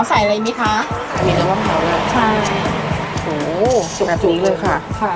เอาใส่อะไรมีคะ มีเนื้อมะพร้าวด้วยใช่ โอ้จุกแบบนี้เลยค่ะ ค่ะ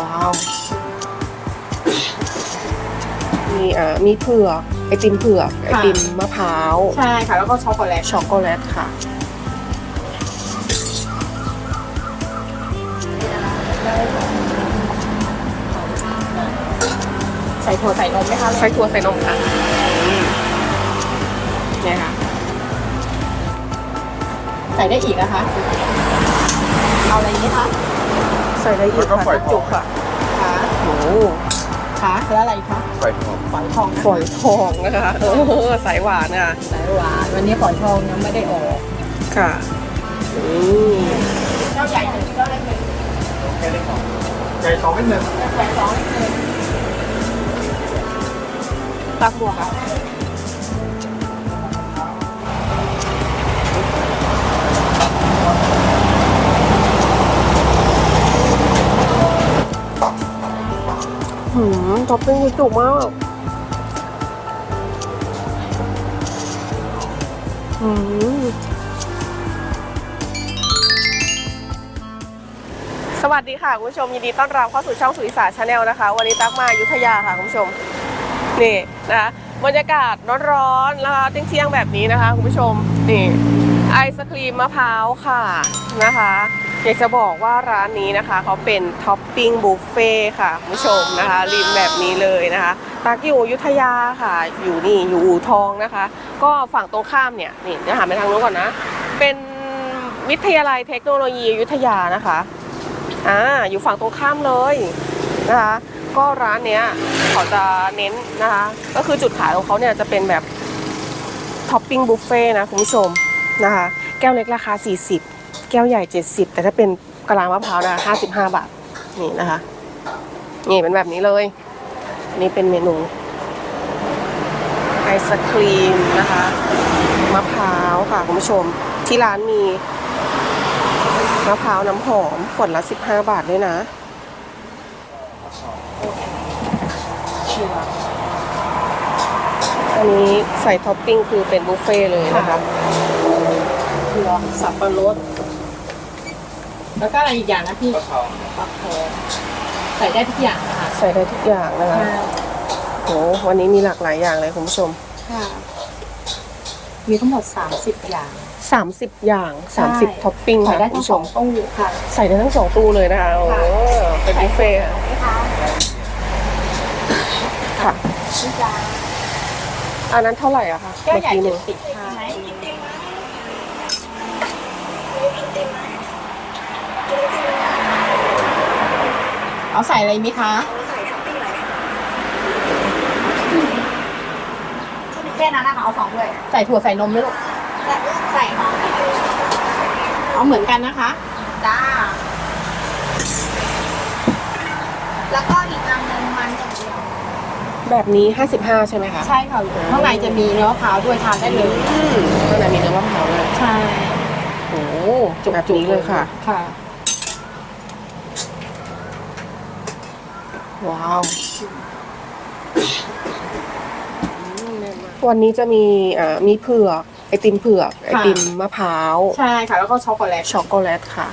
ว้าว มีอ่ามีเผือก ไอติมเผือก ไอติมมะพร้าว ใช่ค่ะ แล้วก็ช็อกโกแลต ช็อกโกแลตค่ะ ใส่ถั่วใส่นมไหมคะ ใส่ถั่วใส่นมค่ะ เนี่ยค่ะ ใส่ได้อีกนะคะ เอาอะไรนี้คะใส่ได้อีกแล้วก็ฝอค่ะยทอง จุกค่ะขาโอ้ขาแล้วอะไรคะใส่ทองฝอยทองนะคะฝอยทองนะคะเออสายหวานค่ะ สายหวานวันนี้ฝอยทองยังไม่ได้ออกค่ะอืมเจ้าใหญ่หนึ่งเจ้าเล็กหนึ่งใส่ทองนิดนึงฝอยทองเล็กหนึ่งตักบัวค่ะ หืมท็อปปิ้งจุกมากหืมสวัสดีค่ะ คุณผู้ชมยินดีต้อนรับเข้าสู่ช่องสุริสาชาแนลนะคะ วันนี้ตักมาอยุธยาค่ะ คุณผู้ชม นี่นะคะบรรยากาศร้อนๆนะคะเที่ยงๆแบบนี้นะคะ คุณผู้ชมนี่ ไอศครีมมะพร้าวค่ะนะคะอยากจะบอกว่าร้านนี้นะคะเขาเป็นท็อปปิ้งบุฟเฟ่ค่ะคุณผู้ชมนะคะริมแบบนี้เลยนะคะตักอยู่อยุธยาค่ะ อยู่นี่อยู่อู่ทองนะคะ ก็ฝั่งตรงข้ามเนี่ยนี่เดี๋ยวหันไปทางนู้นก่อนนะ เป็นวิทยาลัยเทคโนโลยีอยุธยานะคะอ่าอยู่ฝั่งตรงข้ามเลยนะคะก็ร้านเนี้ยเขาจะเน้นนะคะ ก็คือจุดขายของเขาเนี่ยจะเป็นแบบท็อปปิ้งบุฟเฟ่นะคุณผู้ชม นะคะ แก้วเล็กราคา 40 แก้วใหญ่ 70 แต่ถ้าเป็นกะลามะพร้าวนะ55 บาท นี่นะคะ นี่เป็นแบบนี้เลย นี่เป็นเมนูไอศครีมนะคะ มะพร้าวค่ะคุณผู้ชม ที่ร้านมีมะพร้าวน้ำหอมขวดละ 15 บาทด้วยนะอันนี้ใส่ท็อปปิ้งคือเป็นบุฟเฟ่เลยนะคะ อกสับปะรด แล้วก็อะไรอีกอย่างนะพี่ก็ทองฟักทองใส่ได้ทุกอย่างนะคะใส่ได้ทุกอย่างนะคะโหวันนี้มีหลากหลายอย่างเลยคุณผู้ชม ค่ะ มีทั้งหมด 30 อย่าง 30 อย่างใช่30ท็อปปิ้งใส่ค่ะได้คุณทั้งผู้สชองมตู้ค่ะ ใส่ได้ทั้งสองตู้เลยนะคะโอ้ค่ะเป็นบุฟเฟ่ต์ค่ะนี่จะอันนั้นเท่าไหร่อะคะแก้วใหญ่เมื่อเจ็กี้ดนี้สิบค่ะ เอาใส่อะไรมีคะแค่นั้นนะคะเอาสองด้วยใส่ถั่วใส่นมไหมลูกใส่หอมเอาเหมือนกันนะคะจ้าแล้วก็อีกอันหนึ่งมันอย่างเดียวแบบนี้ 55 ใช่ไหมคะ ใช่ค่ะข้างในจะมีเนื้อมะพร้าวด้วยทานได้เลยอืมข้างในมีเนื้อมะพร้าวด้วยใช่โอ้จุกแบบนี้เลยค่ะค่ะ ว้าว วันนี้จะมีอ่ามีเผือกไอติมเผือกไอติมมะพร้าวใช่ค่ะ แล้วก็ช็อกโกแลตช็อกโกแลตค่ะ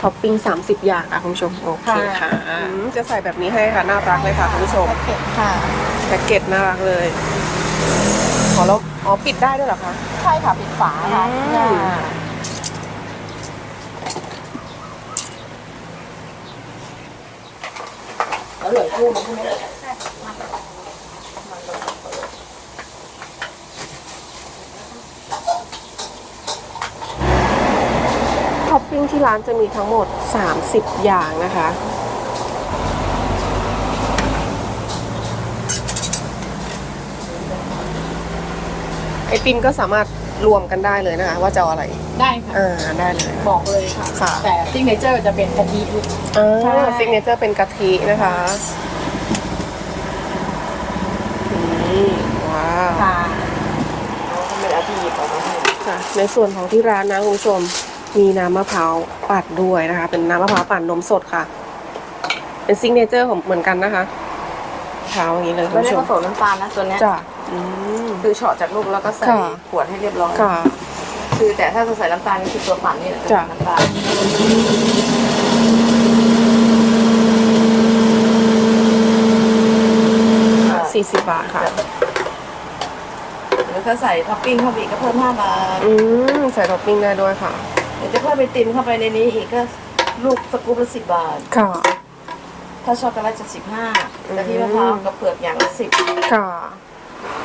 ท็อปปิ้ง30 อย่างค่ะคุณผู้ชมโอเคค่ะอืมจะใส่แบบนี้ให้ค่ะน่ารักเลยค่ะคุณผู้ชมเผ็ดค่ะแพ็กเกจน่ารักเลยอ๋อแล้วอ๋อปิดได้ด้วยเหรอคะใช่ค่ะปิดฝาค่ะ อืมอ่าแล้วเหลือกุ้งใช่ไหมท็อปปิ้งที่ร้านจะมีทั้งหมด 30 อย่างนะคะ ไอติมก็สามารถรวมกันได้เลยนะคะ ว่าจะเอาอะไร ได้ค่ะ อ่า ได้เลย บอกเลยค่ะ ค่ะ แต่ซิงเนเจอร์จะเป็นกะทิ อ่าใช่ซิกเนเจอร์เป็นกะทินะคะนี่ว้าวค่ะค่ะในส่วนของที่ร้านนะคุณผู้ชมมีน้ำมะพร้าวปั่นด้วยนะคะ เป็นน้ำมะพร้าวปั่นนมสดค่ะ เป็นซิกเนเจอร์ของเหมือนกันนะคะเท้าอย่างนี้เลยคุณไม่ได้ผู้ชผมสมน้ำตาลนะตัวเนี้ยจ้ะอืม คือเฉาะจากลูกแล้วก็ใส่ค่ะ ขวดให้เรียบร้อย ค่ะ คือแต่ถ้าจะใส่น้ำตาลนี่คือตัวปั่นนี่แหละจ้ะ น้ำตาล สี่สิบบาทค่ะ หรือถ้าใส่ท็อปปิ้งเข้าไปอีกก็เพิ่มห้าบาทอืมใส่ท็อปปิ้งได้ด้วยค่ะ เดี๋ยวจะเพิ่มไอติมเข้าไปในนี้อีกก็ลูกสกู๊ปละสิบบาท ค่ะ ถ้าช็อกโกแลตจะสิบห้าแต่ที่มะพร้าวกับเปลือกอย่างละสิบค่ะ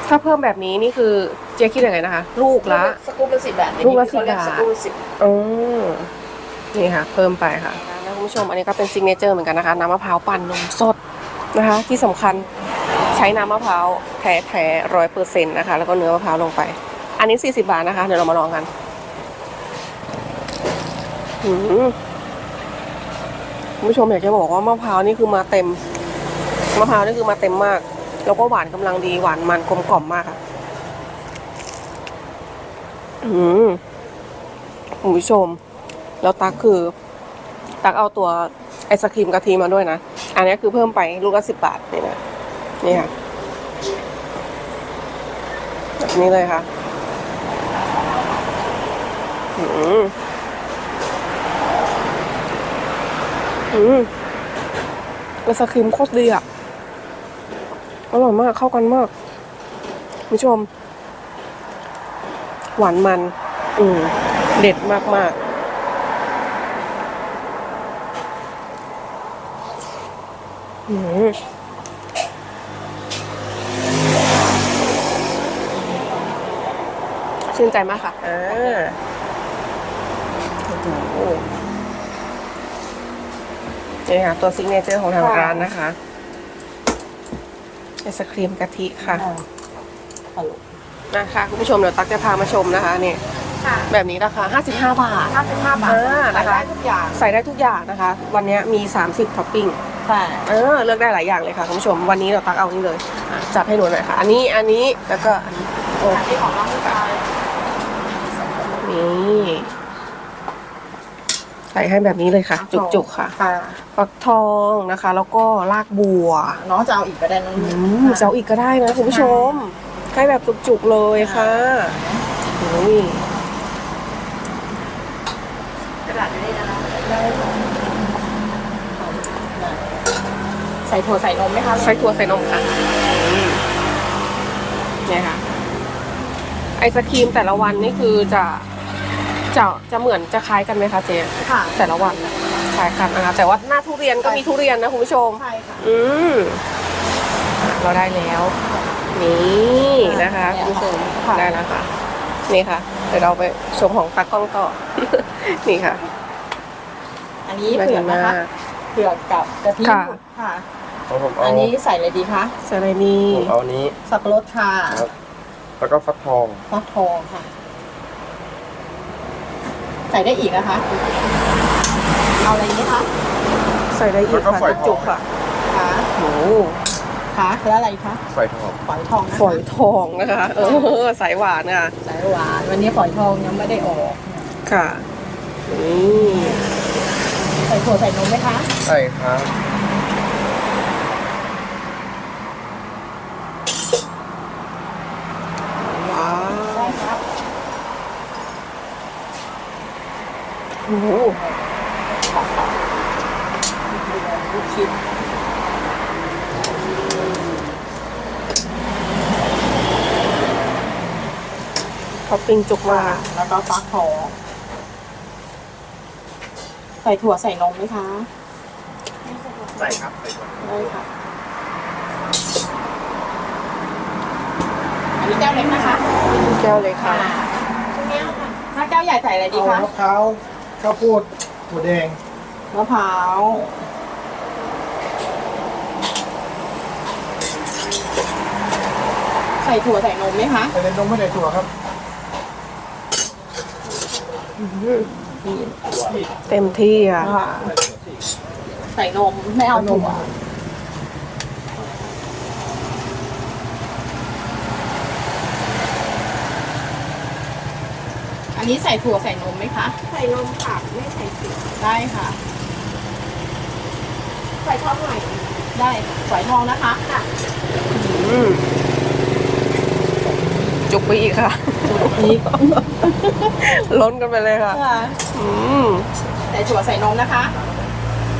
ถ้าเพิ่มแบบนี้นี่คือเจ๊คิดยังไงนะคะ ลูกละ สกู๊ปละสิบบาทลูกละเขาเรีย10บาทสกู๊ปละสิบอ๋อนี่ค่ะ เพิ่มไปค่ะนะคุณผู้ชมอันนี้ก็เป็นซิกเนเจอร์เหมือนกันนะคะ น้ำมะพร้าวปั่นนมสดนะคะ ที่สำคัญ ใช้น้ำมะพร้าวแท้แท้ร้อยเปอร์เซ็นต์นะคะ แล้วก็เนื้อมะพร้าวลงไป อันนี้ 40 บาทนะคะ เดี๋ยวเรามาลองกันคุณผู้ชมอยากจะบอกว่ามะพร้าวนี่คือมาเต็ม มะพร้าวนี่คือมาเต็มมาก แล้วก็หวานกำลังดีหวานมันกลมกล่อมมากค่ะคุณผู้ชม แล้วตักคือ ตักเอาตัวไอศครีมกะทิมาด้วยนะ อันนี้คือเพิ่มไปลูกละสิบบาทนี่นะ นี่ค่ะแบบนี้เลยค่ะอืมอืมไอศครีมโคตรดีอะ อร่อยมากเข้ากันมากผู้ชม หวานมัน อืม เด็ดมากมากๆอืม ชื่นใจมากค่ะอ่าโอ้โหนี่ค่ะ ตัวซิกเนเจอร์ของทางร้านนะคะไอศครีมกะทิค่ะฮัลโหลนะคะคุณผู้ชมเดี๋ยวตักจะพามาชมนะคะนี่ค่ะแบบนี้ราคา55 บาทห้าสิบห้าบาทอ่าใส่นะคะได้ทุกอย่างใส่ได้ทุกอย่างนะคะ วันนี้มี 30ท็อปปิ้งใช่เออเลือกได้หลายอย่างเลยค่ะคุณผู้ชมวันนี้เราตักเอานี่เลยอะจัดให้หนูหน่อยค่ะ อันนี้อันนี้แล้วก็อันนี้โอ้อันที่ของน้องผู้ชาย นี่ใส่ให้แบบนี้เลยค่ะ จุกๆค่ะค่ะฟักทองนะคะ แล้วก็รากบัวน้องจะเอาอีกก็ได้น้องอืมเจ้าอีกก็ได้นะคุณผู้ชมให้แบบจุกๆเลยค่ะโอ้ยกระดาษอยู่นี่นะได้ค่ะใส่ถั่วใส่นมไหมคะใส่ถั่วใส่นมค่ะอืมเนี่ยค่ะไอศครีมแต่ละวันนี่คือจะ จะจะเหมือนจะคล้ายกันไหมคะเจ๊ค่ะ แต่ละวันคล้ายกันนะคะแต่ว่าหน้าทุเรียนก็มีทุเรียนนะคุณผู้ชมใช่ค่ะอืมเราได้แล้ว นี่นะคะเนี่ยคุณผู้ชมค่ะได้แล้วค่ะนี่ค่ะเดี๋ยวเราไปชมของตากล้องต่อ นี่ค่ะ อันนี้เผือกนะคะเผือกกับกะทิค่ะค่ะของผมเอาอันนี้ใส่อะไรดีคะสไลนี่ผมเอานี้สับปะรดค่ะครับแล้วก็ฟักทองฟักทองค่ะ ใส่ได้อีกนะคะ เอาอะไรนี้คะใส่ได้อีกค่ะจุกๆค่ะขาโอ้ขาแล้วอะไรคะใส่ทองฝอยทองนะคะฝอยทองนะคะเออสายหวานค่ะสายหวานวันนี้ฝอยทองยังไม่ได้ออกค่ะนี่ใส่ถั่วใส่นมไหมคะใช่ครับ ว้าว ได้ครับ โอ้โหลูกชิ้นท็อปปิ้งจุกมากแล้วก็ฟักทองใส่ถั่วใส่นมไหมคะ ใส่ครับใส่ทองได้ค่ะ อันนี้แก้วเล็กนะคะแก้วเลยค่ะถ้าแก้วใหญ่ใส่อะไรดีเอาคะมะพร้าว ข้าวโพดถั่วแดงมะพร้าวใส่ถั่วใส่นมไหมคะใส่ในนมไม่ได้ถั่วครับเต็มที่อะ ใส่นมไม่เอาถั่ว อันนี้ใส่ถั่วใส่นมไหมคะ ใส่นมค่ะไม่ใส่สีได้ค่ะ ใส่ท็อปหน่อยไได้ฝอยทองนะคะค่ะอืมจุกไปอีกค่ะ นี่ล้นกันไปเลยค่ะ ค่ะอืมใส่ถั่วใส่นมนะคะ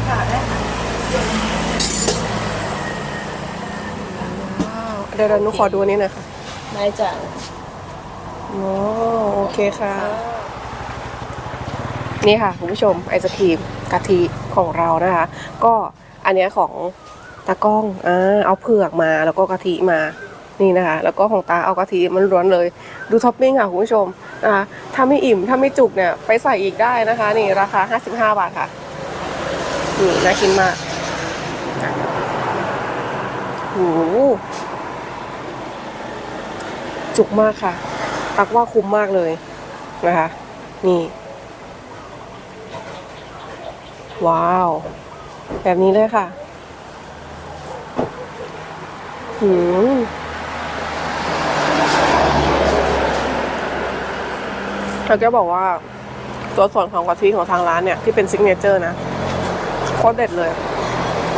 ค่ะได้ค่ะว้าวเดี๋ยวเราหนุขอดูอันนี้หน่อยค่ะ ได้จ้ะ โอ้โอเคค่ะ นี่ค่ะคุณผู้ชมไอศครีมกะทิของเรานะคะ ก็อันนี้ของตากล้องอ่าเอาเผือกมาแล้วก็กะทิมานี่นะคะ แล้วก็ของตาเอากะทิมันล้วนเลย ดูท็อปปิ้งค่ะคุณผู้ชมนะคะถ้าไม่อิ่มถ้าไม่จุกเนี่ยไปใส่อีกได้นะคะ นี่ราคา 55 บาทค่ะนี่น่ากินมากโอ้โหจุกมากค่ะ ตักว่าคุ้มมากเลยนะคะ นี่ ว้าว แบบนี้เลยค่ะหืมเราจะบอกว่าตัวส่วนของกะทิของทางร้านเนี่ย ที่เป็นซิกเนเจอร์นะโคตรเด็ดเลย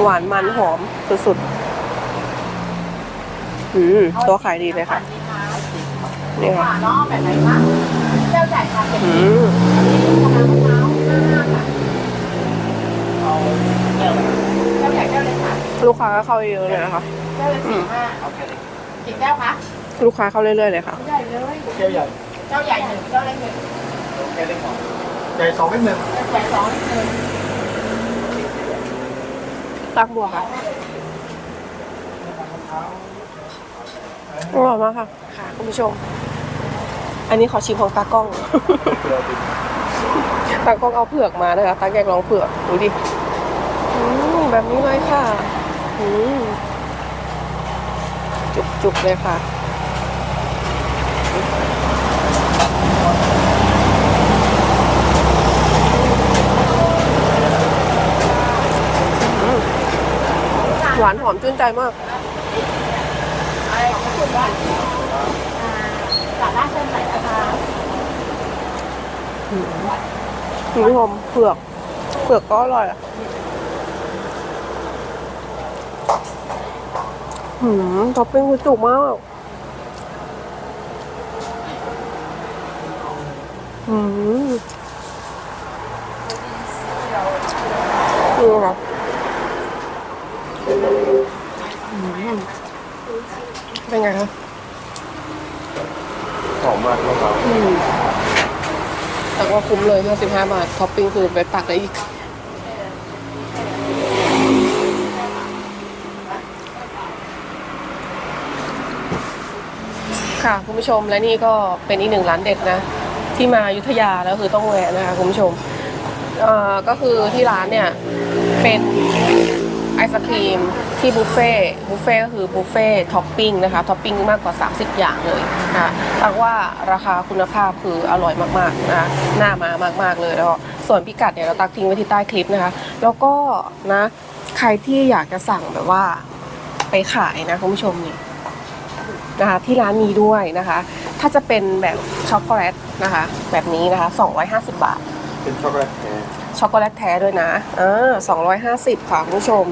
หวานมันหอมสุดๆหืมตัวขายดีเลยค่ะ นี่หค่ะวานเนาะแบบไหนคะแก้วใหญ่ค่ะเป็นหืมมะพร้าวมะพร้าวห้าค่ะเอาแก้วแก้วใหญ่แก้วเล็กค่ะลูกค้าก็เข้าเยอะเลยนะคะแก้วเล็กสี่ห้ากี่แก้วคะลูกค้าเข้าเรื่อยๆเลยค่ะ ใหญ่เลยแก้วใหญ่แก้วใหญ่หนึ่งแก้วเล็กหนึ่งแก้วเล็กหน่อยใหญ่สองเล็กหนึ่งแก้วใหญ่สองเล็กหนึ่งตักบัวค่ะอร่อยมากค่ะ ค่ะ คุณผู้ชม อันนี้ขอชิมของตากล้อง ตากล้องเอาเผือกมานะคะตาแกงลองเผือกดูดิอืมแบบนี้เลยค่ะอืมจุกๆเลยค่ะหวานหอมชื่นใจมาก อะไรของคุณบ้านอ่าสาระเส้นไหนนะคะคุณผู้ชมเผือกเผือกก็อร่อยอะหืมท็อปปิ้งคือจุกมากหืมนี่ค่ะอืมเป็นไงคะ หอมมากมะพร้าว อืมแต่ว่า คุ้มเลย 55 บาท ท็อปปิ้งคือไปตักได้อีก ค่ะ คุณผู้ชมและนี่ก็เป็นอีกหนึ่งร้านเด็ดนะ ที่มาอยุธยาแล้วคือต้องแวะนะคะ คุณผู้ชมเอ่อก็คือที่ร้านเนี่ย เป็น ไอศครีมที่บุฟเฟ่บุฟเฟ่ก็คือบุฟเฟ่ท็อปปิ้งนะคะท็อปปิ้งมากกว่า 30 อย่างเลยนะคะตักว่าราคาคุณภาพคืออร่อยมากๆนะคะน่ามามากๆเลยแล้วก็ส่วนพิกัดเนี่ยเราตักทิ้งไว้ที่ใต้คลิปนะคะ แล้วก็นะใครที่อยากจะสั่งแบบว่าไปขายนะคุณผู้ชมนี่นะคะที่ร้านมีด้วยนะคะ ถ้าจะเป็นแบบช็อกโกแลตนะคะ แบบนี้นะคะ 250 บาท เป็นช็อกโกแลต ช็อกโกแลตแท้ด้วยนะอ่า250 ค่ะคุณผู้ชม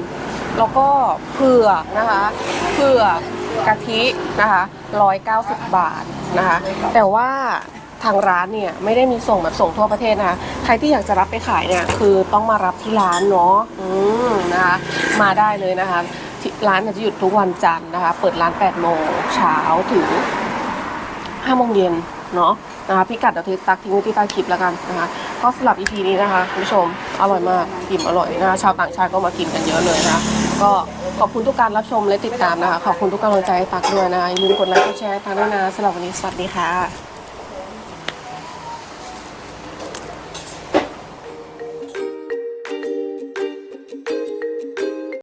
แล้วก็เผือกนะคะเผือกกะทินะคะ190 บาทนะคะ แต่ว่าทางร้านเนี่ยไม่ได้มีส่งแบบส่งทั่วประเทศนะคะ ใครที่อยากจะรับไปขายเนี่ยคือต้องมารับที่ร้านเนาะ อืมนะคะ มาได้เลยนะคะ ร้านจะหยุดทุกวันจันทร์นะคะ เปิดร้าน8โมงเช้าถึง5โมงเย็นเนาะ นะคะพิกัดเดี๋ยวทิ้งตักทิ้งไว้ที่ใต้คลิปแล้วกันนะคะก็สำหรับ EP นี้นะคะคุณผู้ชมอร่อยมากอิ่มอร่อยนะคะชาวต่างชาติก็มากินกันเยอะเลยนะคะก็ขอบคุณทุกการรับชมและติดตามนะคะขอบคุณทุกกำลังใจให้ตักด้วยนะคะอย่าลืมกดไลค์กดแชร์ให้ตักด้วยนะสำหรับวันนี้สวัสดีค่ะ